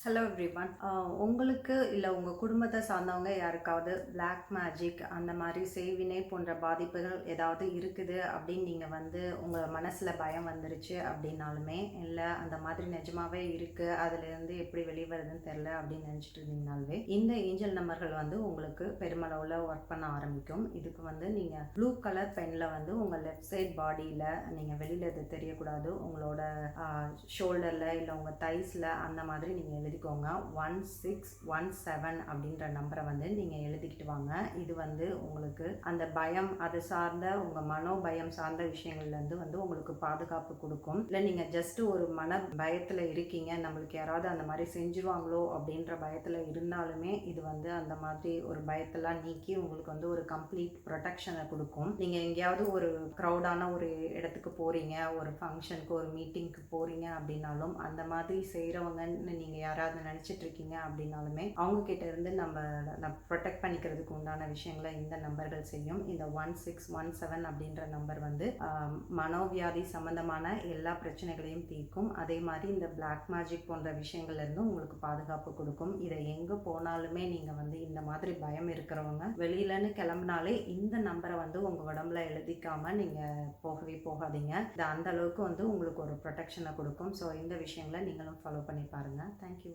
Hello everyone உங்களுக்கு இல்லை உங்கள் குடும்பத்தை சார்ந்தவங்க யாருக்காவது பிளாக் மேஜிக் அந்த மாதிரி செய்வினை போன்ற பாதிப்புகள் ஏதாவது இருக்குது அப்படின்னு நீங்கள் வந்து உங்கள் மனசில் பயம் வந்துருச்சு அப்படின்னாலுமே இல்லை அந்த மாதிரி நிஜமாகவே இருக்குது அதுலேருந்து எப்படி வெளிவருதுன்னு தெரில அப்படின்னு நினச்சிட்டு இருந்தீங்கனாலுமே இந்த ஏஞ்சல் நம்பர்கள் வந்து உங்களுக்கு பெருமளவில் ஒர்க் பண்ண ஆரம்பிக்கும். இதுக்கு வந்து நீங்கள் ப்ளூ கலர் பெனில் வந்து உங்கள் லெஃப்ட் சைட் பாடியில் நீங்கள் வெளியில் இது தெரியக்கூடாது உங்களோட ஷோல்டரில் இல்லை உங்கள் தைஸில் அந்த மாதிரி நீங்கள் எழுதிக்கோங்க. ஒன் சிக்ஸ் ஒன் செவன் அப்படின்ற நம்பரை வந்து நீங்கள் எழுதிக்கிட்டு வாங்க. இது வந்து உங்களுக்கு அந்த பயம் அது சார்ந்த உங்கள் மனோ பயம் சார்ந்த விஷயங்கள்லேருந்து வந்து உங்களுக்கு பாதுகாப்பு கொடுக்கும். இல்லை நீங்கள் ஜஸ்ட் ஒரு மன பயத்தில் இருக்கீங்க. நம்மளுக்கு யாராவது அந்த மாதிரி செஞ்சுருவாங்களோ அப்படின்ற பயத்தில் இருந்தாலுமே இது வந்து அந்த மாதிரி ஒரு பயத்தெல்லாம் நீக்கி உங்களுக்கு வந்து ஒரு கம்ப்ளீட் ப்ரொடெக்ஷனை கொடுக்கும். நீங்கள் எங்கேயாவது ஒரு க்ரௌடான ஒரு இடத்துக்கு போகிறீங்க ஒரு ஃபங்க்ஷனுக்கு ஒரு மீட்டிங்க்கு போகிறீங்க அப்படின்னாலும் அந்த மாதிரி செய்கிறவங்கன்னு நீங்கள் யாராவது நினச்சிட்டு இருக்கீங்க அப்படின்னாலுமே அவங்க கிட்ட இருந்து நம்ம ப்ரொடெக்ட் பண்ணிக்கிறதுக்கு உண்டான விஷயங்களை இந்த நம்பர்கள் செய்யும். இந்த ஒன் சிக்ஸ் ஒன் செவன் அப்படின்ற நம்பர் வந்து மனோவியாதி சம்பந்தமான எல்லா பிரச்சனைகளையும் தீர்க்கும். அதே மாதிரி இந்த பிளாக் மேஜிக் போன்ற விஷயங்கள்ல இருந்தும் உங்களுக்கு பாதுகாப்பு கொடுக்கும். இதை எங்கே போனாலுமே நீங்கள் வந்து இந்த மாதிரி பயம் இருக்கிறவங்க வெளியிலன்னு கிளம்புனாலே இந்த நம்பரை வந்து உங்கள் உடம்புல எழுதிக்காம நீங்கள் போகவே போகாதீங்க. இது அந்த அளவுக்கு வந்து உங்களுக்கு ஒரு ப்ரொடெக்ஷனை கொடுக்கும். ஸோ இந்த விஷயங்களை நீங்களும் ஃபாலோ பண்ணி பாருங்கள் தேங்க்யூ